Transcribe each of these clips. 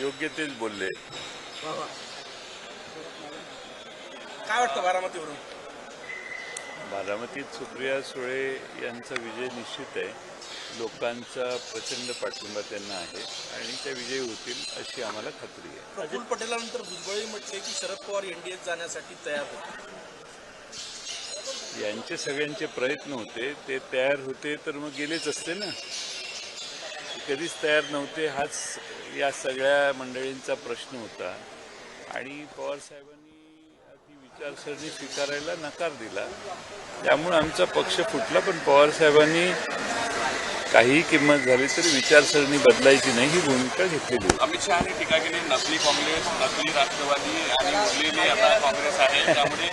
योग्य तेच बोलले काय वाटतं बारामतीवरून? बारामतीत सुप्रिया सुळे यांचा विजय निश्चित आहे. लोकांचा प्रचंड पाठिंबा त्यांना आहे आणि त्या विजयी होतील अशी आम्हाला खात्री आहे. प्रफुल्ल पटेलानंतर भुजबळही म्हटले की शरद पवार एनडीएत जाण्यासाठी तयार होते. यांचे सगळ्यांचे प्रयत्न होते. ते तयार होते तर मग गेलेच असते ना. कधीच तयार नव्हते हाच या सगळ्या मंडळींचा प्रश्न होता. आणि पवारसाहेबांनी ती विचारसरणी स्वीकारायला नकार दिला. त्यामुळे आमचा पक्ष फुटला पण पवारसाहेबांनी काहीही किंमत झाली तरी विचारसरणी बदलायची नाही ही भूमिका घेतलेली होती. अमित शहानी टीका केली नकली काँग्रेस नकली राष्ट्रवादी आणि उरलेली आता काँग्रेस आहे त्यामुळे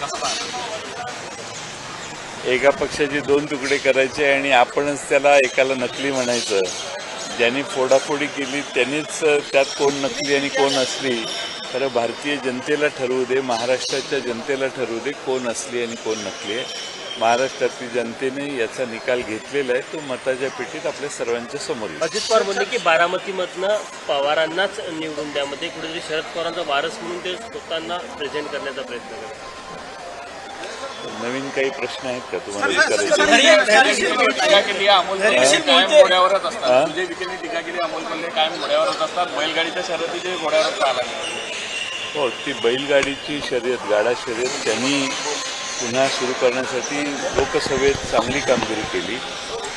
कसं एका पक्षाचे दोन तुकडे करायचे आणि आपणच त्याला एकाला नकली म्हणायचं. ज्यांनी फोडाफोडी केली त्यांनीच त्यात कोण नकली आणि कोण असली. खरं भारतीय जनतेला ठरवू दे महाराष्ट्राच्या जनतेला ठरवू दे कोण असली आणि कोण नकली आहे. महाराष्ट्रातील जनतेने याचा निकाल घेतलेला आहे. तो मताच्या पेटीत आपल्या सर्वांच्या समोर अजित पवार म्हणले की बारामतीमधनं पवारांनाच निवडून द्यामध्ये कुठेतरी शरद पवारांचा वारस म्हणून ते स्वतःना प्रेझेंट करण्याचा प्रयत्न करतात. नवीन काही प्रश्न आहेत का तुम्हाला हा? असतात सुजय विखेंनी टीका केली अमोल कोल्हे कायम घोड्यावरच असतात बैलगाडीच्या शर्यतीचे घोड्यावरच पाहायला मिळतात. हो ती बैलगाडीची शर्यत गाडा शर्यत त्यांनी पुन्हा सुरू करण्यासाठी लोकसभेत चांगली कामगिरी केली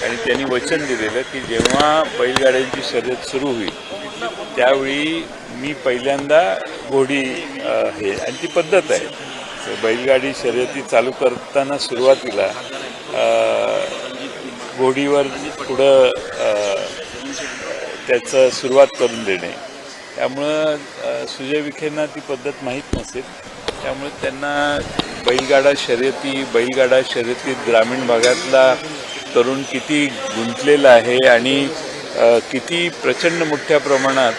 आणि त्यांनी वचन दिलेलं की जेव्हा बैलगाड्यांची शर्यत सुरू होईल त्यावेळी मी पहिल्यांदा घोडी हे आणि ती पद्धत आहे बैलगाडी शर्यती चालू करताना सुरुवातीला घोडीवर पुढं त्याचं सुरुवात करून देणे. त्यामुळं सुजय विखेंना ती पद्धत माहीत नसेल. त्यामुळे त्यांना बैलगाडा शर्यती बैलगाडा शर्यतीत ग्रामीण भागातला तरुण किती गुंतलेला आहे आणि किती प्रचंड मोठ्या प्रमाणात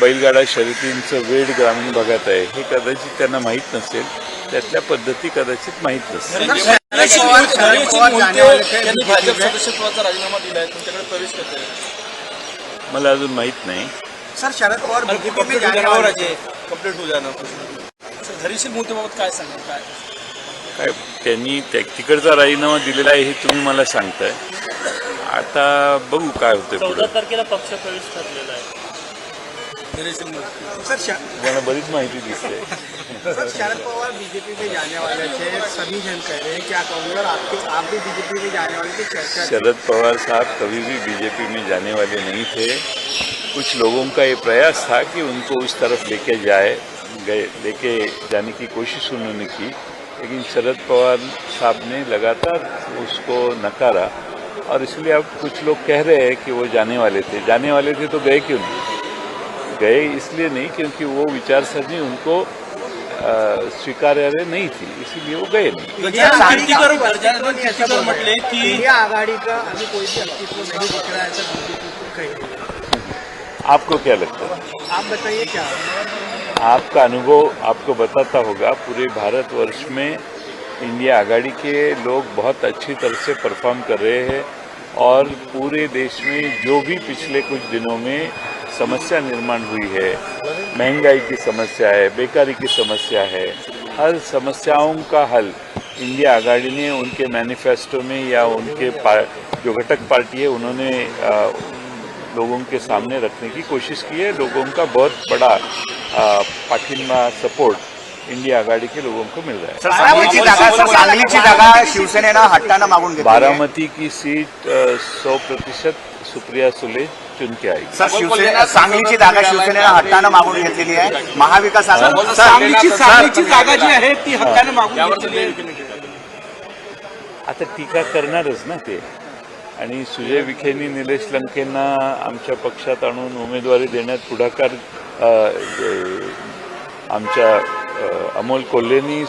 बैलगाडा शर्यतींचं वेळ ग्रामीण भागात आहे हे कदाचित त्यांना माहीत नसेल. त्यातल्या पद्धती कदाचित माहीत करते मला अजून माहीत नाही. सर शरद पवार बीजेपी में हो जाने वाले कंप्लीट हो जाना काय सांगाल? काय? काय त्यांनी त्या तिकडचा राजीनामा दिलेला आहे हे तुम्ही मला सांगताय. आता बघू काय होतंय चौदा तारखेला पक्ष प्रवेश ठरलेला आहे. मला बरीच माहिती दिसते. सर शरद पवार बीजेपी में जाने वाले थे सभी जन कह रहे हैं क्या कहूँगा और आपके आप भी बीजेपी में जाने वाले थे चर्चा शरद पवार साहब कभी भी बीजेपी में जाने वाले नहीं थे। कुछ लोगों का ये प्रयास था कि उनको उस तरफ़ लेके जाए गए लेके जाने की कोशिश उन्होंने की लेकिन शरद पवार साहब ने लगातार उसको नकारा। और इसलिए अब कुछ लोग कह रहे हैं कि वो जाने वाले थे। जाने वाले थे तो गए क्यों नहीं? गए इसलिए नहीं क्योंकि वो विचारसरणी उनको अ, स्वीकार्य नहीं थी इसीलिए वो गए नहीं। गजानन आघाड़ी का कीर्तिकर कोई गजानन अस्तित्व नहीं ऐसा कीर्तिकर बोल रहे म्हटले हैं। की इंडिया आघाड़ी का अभी कोई भी अस्तित्व नहीं दिख रहा है ऐसा बीजेपी को कह रही है। आपको क्या लगता है? आप बताइए क्या? आपका अनुभव आपको बताता होगा पूरे भारतवर्ष में इंडिया आघाड़ी के लोग बहुत अच्छी तरह से परफॉर्म कर रहे हैं और पूरे देश में जो भी पिछले कुछ दिनों में समस्या निर्माण हुई है। महँगाई की समस्या है बेकारी की समस्या है। हर समस्याओं का हल इंडिया आघाड़ी ने उनके मैनिफेस्टो में या उनके जो घटक पार्टी है उन्होंने अ, लोगों के सामने रखने की कोशिश की है। लोगों का बहुत बड़ा पाठिंबा सपोर्ट इंडिया आघाड़ी के लोगों को मिल रहा है. बारामती की सीट सौ प्रतिशत सुप्रिया सुले चुन के आएगी सर शिवसेना सांगलीची जागा शिवसेनेनं हट्टानं मागून घेतलेली आहे. महाविकास आघाडी सांगलीची सांगलीची जागा जी आहे ती हक्काने मागून घेतलेली आहे. आता टीका करणारच ना ते. आणि सुजय विखेंनी निलेश लंकेंना आमच्या पक्षात आणून उमेदवारी देण्यात पुढाकार आमच्या अमोल कोल्हेनी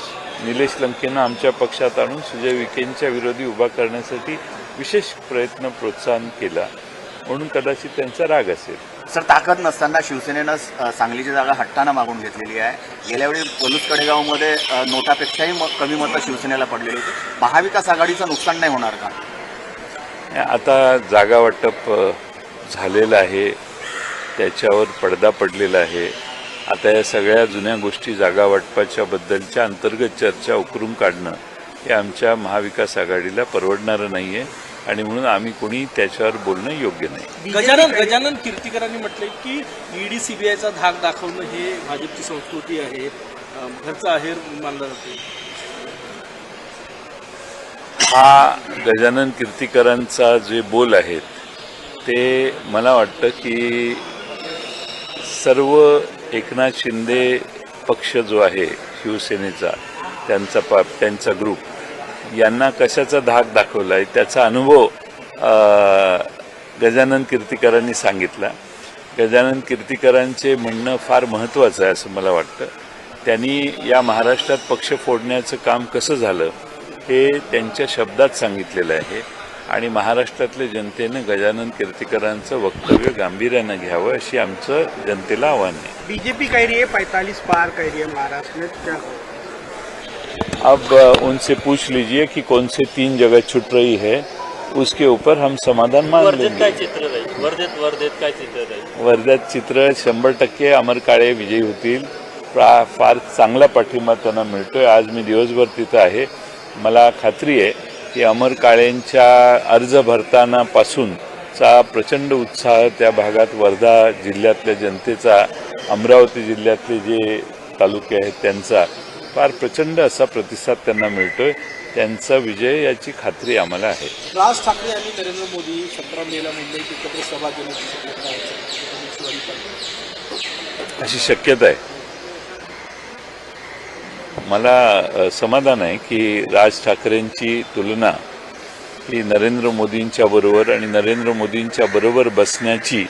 निलेश लंकेंना आमच्या पक्षात आणून सुजय विखेंच्या विरोधी उभा करण्यासाठी विशेष प्रयत्न प्रोत्साहन केला. म्हणून कदाचित त्यांचा राग असेल. सर ताकद नसताना शिवसेनेनं सांगलीची जागा हट्टानं मागून घेतलेली आहे. गेल्यावेळी पलूस कडेगावमध्ये नोटापेक्षाही कमी मतं शिवसेनेला पडलेली होती. महाविकास आघाडीचं नुकसान नाही होणार का? आता जागा वाटप झालेलं आहे. त्याच्यावर पडदा पडलेला आहे. आता या सगळ्या जुन्या गोष्टी जागा वाटपाच्या बद्दलच्या अंतर्गत चर्चा उकरून काढणं हे आमच्या महाविकास आघाडीला परवडणारं नाही आहे आणि म्हणून आम्ही कोणी त्याच्यावर बोलणं योग्य नाही. गजानन गजानन कीर्तीकरांनी म्हटलंय की ईडी सीबीआयचा धाक दाखवणं हे भाजपची संस्कृती आहे घरचा आहेर मानला जाते. हा गजानन कीर्तीकरांचा जे बोल आहेत ते मला वाटतं की सर्व एकनाथ शिंदे पक्ष जो आहे शिवसेनेचा त्यांचा पा त्यांचा ग्रुप यांना कशाचा धाक दाखवला आहे त्याचा अनुभव गजानन कीर्तिकरांनी सांगितला. गजानन कीर्तिकरांचे म्हणणं फार महत्त्वाचं आहे असं मला वाटतं. त्यांनी या महाराष्ट्रात पक्ष फोडण्याचं काम कसं झालं हे त्यांच्या शब्दात सांगितलेलं आहे. आणि महाराष्ट्रातल्या जनतेनं गजानन कीर्तिकरांचं वक्तव्य गांभीर्यानं घ्यावं अशी आमचं जनतेला आव्हान आहे. बीजेपी कह रही पैतालीस पार कह रही महाराष्ट्र अब उनसे पूछ लीजिए कि कौन से तीन जगह छूट रही है उसके ऊपर हम समाधान मान वर्धेत लेंगे। काय चित्र राहील? वर्धेत वर्धेत काय चित्र राहील? वर्ध्यात चित्र शंभर टक्के अमर काळे विजयी होतील. फार चांगला पाठिंबा त्यांना मिळतोय. आज मी दिवसभर तिथं आहे. मला खात्री आहे की अमर काळेंच्या अर्ज भरतानापासूनचा प्रचंड उत्साह त्या भागात वर्धा जिल्ह्यातल्या जनतेचा अमरावती जिल्ह्यातले जे तालुके आहेत त्यांचा फार प्रचंड असा प्रतिसाद त्यांना मिळतोय. त्यांचा विजय याची खात्री आम्हाला आहे. राज ठाकरे आणि नरेंद्र मोदी सतरा मेला मुंबईत एकत्र सभा घेण्याची. अशी शक्यता आहे. मला समाधान आहे की राज ठाकरेंची तुलना ही नरेंद्र मोदींच्या बरोबर आणि नरेंद्र मोदींच्या बरोबर बसण्याची